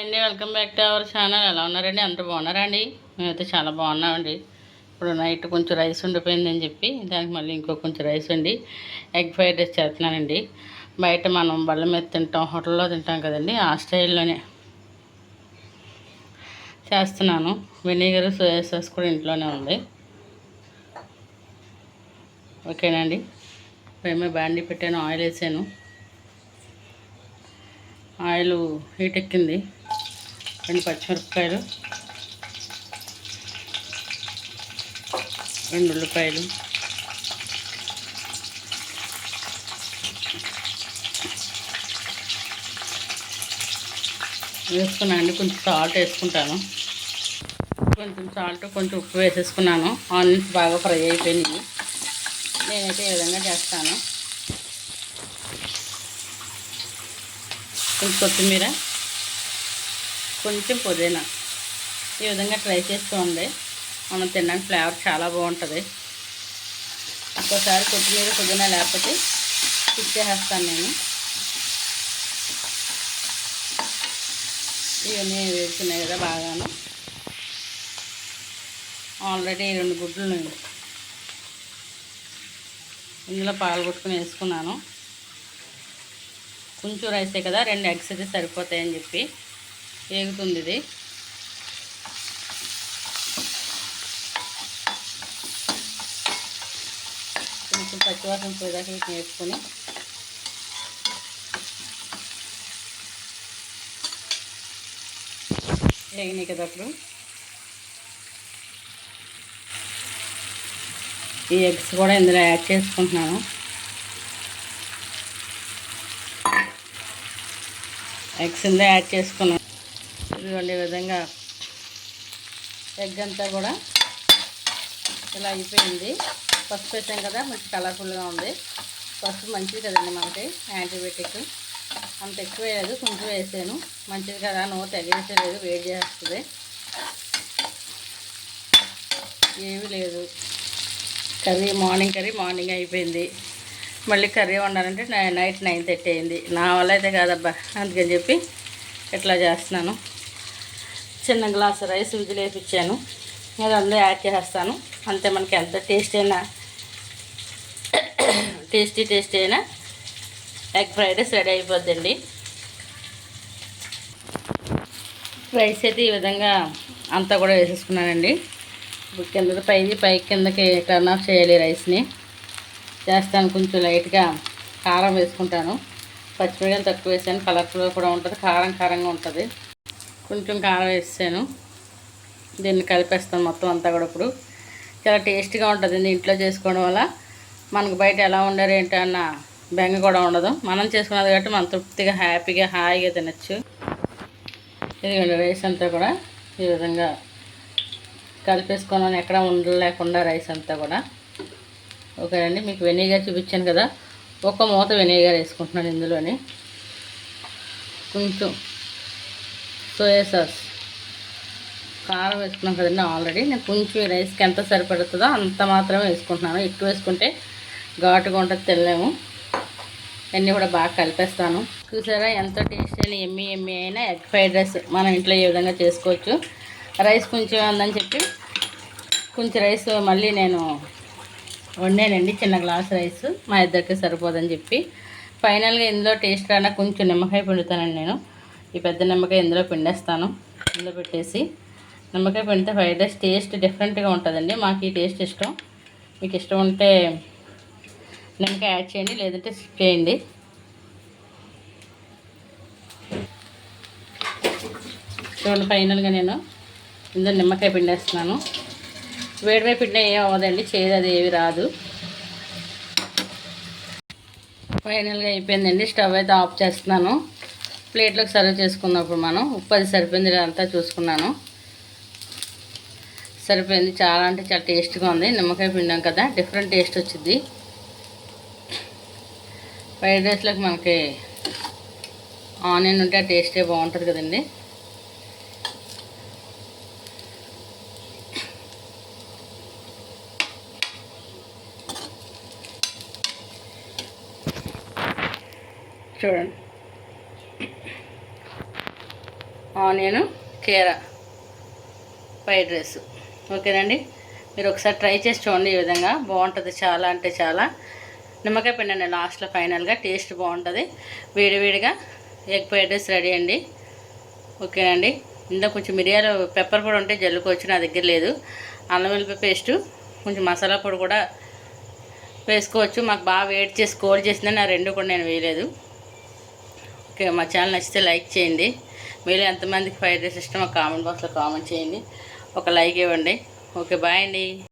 అండి welcome back to our channel. ఎలా ఉన్నారండి? అందరు బాగున్నారా అండి? మేమైతే చాలా బాగున్నామండి. ఇప్పుడు నైట్ కొంచెం రైస్ ఉండిపోయిందని చెప్పి దానికి మళ్ళీ ఇంకో కొంచెం రైస్ ఉండి ఎగ్ ఫ్రైడ్ రైస్ చేస్తున్నానండి. బయట మనం బళ్ళ మీద తింటాం హోటల్లో తింటాం కదండి. ఆ స్టైల్లోనే చేస్తున్నాను. వెనిగర్ సోయా సాస్ కూడా ఇంట్లోనే ఉంది. ఓకేనండి. మేమే బాండి పెట్టాను ఆయిల్ వేసాను. ఆయిల్ హీట్ ఎక్కింది. రెండు పచ్చిమిరపకాయలు రెండు ఉల్లిపాయలు వేసుకున్నాను కొంచెం సాల్ట్ వేసుకుంటాను. కొంచెం సాల్ట్ కొంచెం ఉప్పు వేసేసుకున్నాను. ఆనియన్స్ బాగా ఫ్రై అయిపోయినాయి. నేనైతే ఈ విధంగా చేస్తాను. కొంచెం కొత్తిమీర కొంచెం పుదీనా. ఈ విధంగా ట్రై చేసుకోండి. మనం తినడానికి ఫ్లేవర్ చాలా బాగుంటుంది. ఒక్కోసారి కొత్తిమీర పుదీనా లేకపోతే ఇచ్చేసేస్తాను నేను. ఇవన్నీ వేసుకున్నాయి కదా బాగాను. ఆల్రెడీ రెండు గుడ్లు ఇందులో పాలు కొట్టుకుని వేసుకున్నాను. కొంచెం రైసే కదా రెండు ఎగ్స్ అయితే సరిపోతాయని చెప్పి. వేగుతుంది ఇది కొంచెం పచ్చివాసన పోయేదాకా వీటిని వేసుకొని. వేగినాయి కదా అప్పుడు. ఈ ఎగ్స్ కూడా ఇందులో యాడ్ చేసుకుంటున్నాను. ఎగ్స్ ఇందులో యాడ్ చేసుకున్నాను. చూడండి ఈ విధంగా ఎగ్ అంతా కూడా ఇలా అయిపోయింది. పసుపు వేసాం కదా మంచి కలర్ఫుల్గా ఉంది. పసుపు మంచిది కదండి మనకి యాంటీబయాటిక్ అంత ఎక్కువ వేయలేదు కొంచెం వేసాను. మంచిది కదా నోరు తెగేసేలేదు వేడి చేస్తుంది. ఏమీ లేదు. కర్రీ మార్నింగ్ కర్రీ మార్నింగ్ అయిపోయింది. మళ్ళీ కర్రీ వండాలంటే నైట్ నైన్ థర్టీ అయింది. నా వల్ల అయితే కాదబ్బా అందుకని చెప్పి ఇట్లా చేస్తున్నాను. చిన్న గ్లాస్ రైస్ విజిలేపించాను అది అందులో యాడ్ చేసేస్తాను. అంతే మనకి ఎంత టేస్ట్ అయినా టేస్టీ టేస్టీ అయినా ఎగ్ ఫ్రైడ్ రైస్ రెడీ అయిపోద్దండి. రైస్ అయితే ఈ విధంగా అంతా కూడా వేసేసుకున్నానండి. ఇప్పుడు కింద పైది పై కిందకి టర్న్ ఆఫ్ చేయాలి రైస్ని. చేస్తాను కొంచెం లైట్గా కారం వేసుకుంటాను. పచ్చిమిరకాయలు తక్కువ వేసాను. కలర్ఫుల్గా కూడా ఉంటుంది. కారం కారంగా ఉంటుంది. కొంచెం కారం వేసాను. దీన్ని కలిపేస్తాను మొత్తం అంతా కూడా ఇప్పుడు. చాలా టేస్టీగా ఉంటుంది ఇంట్లో చేసుకోవడం వల్ల. మనకు బయట ఎలా ఉండరు ఏంటి అన్న బెంగ కూడా ఉండదు. మనం చేసుకున్నది కాబట్టి మనం తృప్తిగా హ్యాపీగా హాయిగా తినచ్చు. ఇదిగోండి రైస్ అంతా కూడా ఈ విధంగా కలిపేసుకున్నాను. ఎక్కడ ఉండలేకుండా రైస్ అంతా కూడా. ఓకేనండి మీకు వెనిగర్ చూపించాను కదా. ఒక మూత వెనిగర్ వేసుకుంటున్నాను ఇందులోని. కొంచెం సోయా సాస్ కారం వేసుకున్నాం కదండి ఆల్రెడీ నేను కొంచెం రైస్కి ఎంత సరిపడుతుందో అంత మాత్రమే వేసుకుంటున్నాను. ఎక్కువ వేసుకుంటే ఘాటుగా ఉంటుంది తెల్లము అన్నీ కూడా బాగా కలిపేస్తాను. చూసారా ఎంతో టేస్ట్ అయిన ఎమ్మి ఎమ్మి అయినా ఎగ్ ఫ్రైడ్ రైస్ మనం ఇంట్లో ఏ విధంగా చేసుకోవచ్చు. రైస్ కొంచెం ఉందని చెప్పి కొంచెం రైస్ మళ్ళీ నేను వండానండి చిన్న గ్లాస్ రైస్ మా ఇద్దరికి సరిపోదని చెప్పి. ఫైనల్గా ఇందులో టేస్ట్ రానా కొంచెం నిమ్మకాయ పిండుతానండి నేను. ఈ పెద్ద నిమ్మకాయ ఇందులో పిండేస్తాను. ఇందులో పెట్టేసి నిమ్మకాయ పిండితే ఫ్రైడ్ రైస్ టేస్ట్ డిఫరెంట్గా ఉంటుందండి. మాకు ఈ టేస్ట్ ఇష్టం. మీకు ఇష్టం ఉంటే నిమ్మకాయ యాడ్ చేయండి లేదంటే స్కిప్ చేయండి. చూడండి ఫైనల్గా నేను ఇందులో నిమ్మకాయ పిండేస్తున్నాను. వేడివే పిండి ఏం అవ్వదండి చేదు అది ఏవి రాదు. ఫైనల్గా అయిపోయిందండి. స్టవ్ అయితే ఆఫ్ చేస్తున్నాను. ప్లేట్లోకి సర్వ్ చేసుకున్నప్పుడు మనం ఉప్పు అది సరిపోయింది అంతా చూసుకున్నాను. సరిపోయింది. చాలా అంటే చాలా టేస్ట్గా ఉంది. నిమ్మకాయ పిండాం కదా డిఫరెంట్ టేస్ట్ వచ్చింది. ఫ్రైడ్ రైస్లోకి మనకి ఆనియన్ ఉంటే ఆ టేస్టే బాగుంటుంది కదండి. చూడండి. ఆనియన్ కీర ఫ్రైడ్ రైస్. ఓకేనండి? మీరు ఒకసారి ట్రై చేసి చూడండి ఈ విధంగా. బాగుంటుంది చాలా అంటే చాలా. నిమ్మకాయ పిండండి లాస్ట్లో ఫైనల్గా. టేస్ట్ బాగుంటుంది. వేడివేడిగా ఎగ్ ఫ్రైడ్ రైస్ రెడీ అండి. ఓకేనండి? ఇందులో కొంచెం మిరియాలు పెప్పర్ పొడి ఉంటే జల్లుకోవచ్చు నా దగ్గర లేదు. అల్లం వెల్లిపాయ పేస్టు కొంచెం మసాలా పొడి కూడా వేసుకోవచ్చు. మాకు బాగా వేడి చేసి కోల్డ్ చేసిందని ఆ రెండు కూడా నేను వేయలేదు. ఓకే మా ఛానల్ నచ్చితే లైక్ చేయండి. మీరు ఎంతమందికి ఫ్రైడ్ రైస్ ఇష్టమో కామెంట్ బాక్స్లో కామెంట్ చేయండి. ఒక లైక్ ఇవ్వండి. ఓకే బాయ్ అండి.